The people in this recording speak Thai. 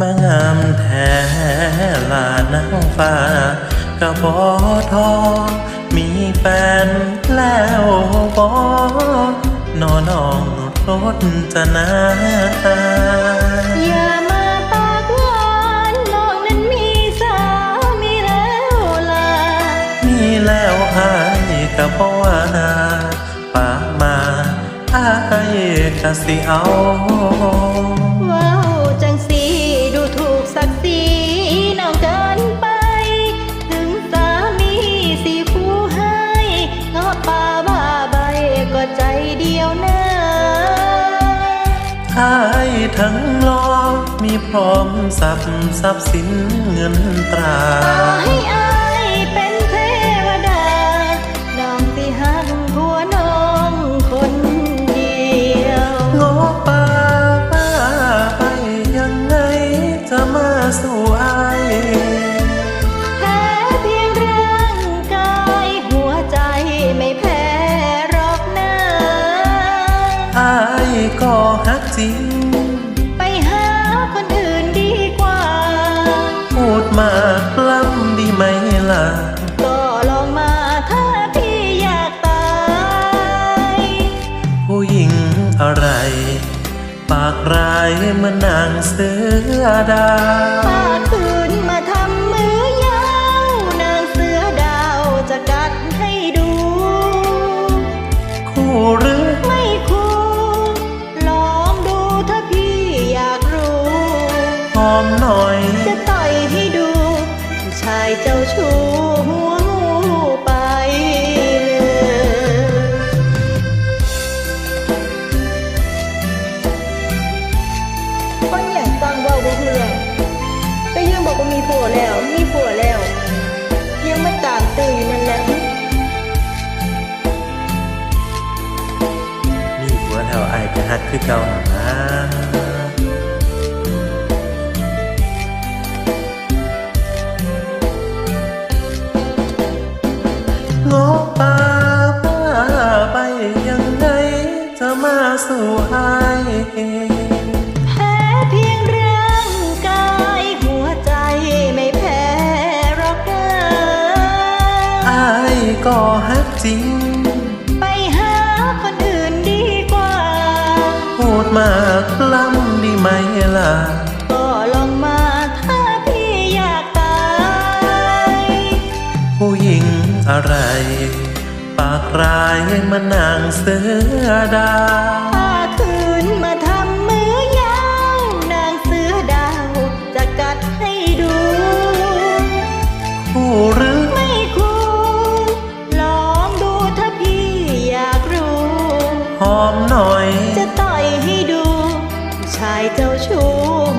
มงามแท้ลานังฟ้ากระบอทอ มีแฟนแล้วบอนอนองรถจะนาอย่ามาปากหวานน้องนั้นมีสามีแล้วล่ะ มีแล้วอายกระบอว่าปากมาอายกะสิเอา ทั้งรอมีพร้อมทรัพย์ทรัพย์สินเงินตราต่อให้อายเป็นเทวดาน้องสิหักหัวน้องคนเดียวงอป่าป้าไปยังไงจะมาสู่อายแพ้เพียงร่างกายหัวใจไม่แพ้หรอกนะอายก็ฮักจริง อะไร ปากร้ายเหมือนนางเสือดาถ้าคืนมาทำมือยาวนางเสือดาวจะกัดให้ดู คู่หรือไม่คู่ลองดูถ้าพี่อยากรู้หอมหน่อย จะต่อยให้ดูผู้ชายเจ้าชู้ ผัวแล้ว มีผัวแล้ว ยังไมาตามตื้ออยู่นั่นแหละมีหัวแล้วไอายก็ฮักคือเก่าหนาง้อป่าป้าไปยังไงจะมาสู่อ ก็ฮักจริง ไปหาคนอื่นดีกว่า พูดมากล้ำดีไหมล่ะ ก็ลองมาถ้าพี่อยากตาย ผู้หญิงอะไร ปากร้ายเหมันนางเสือดาว ชายเจ้าชู้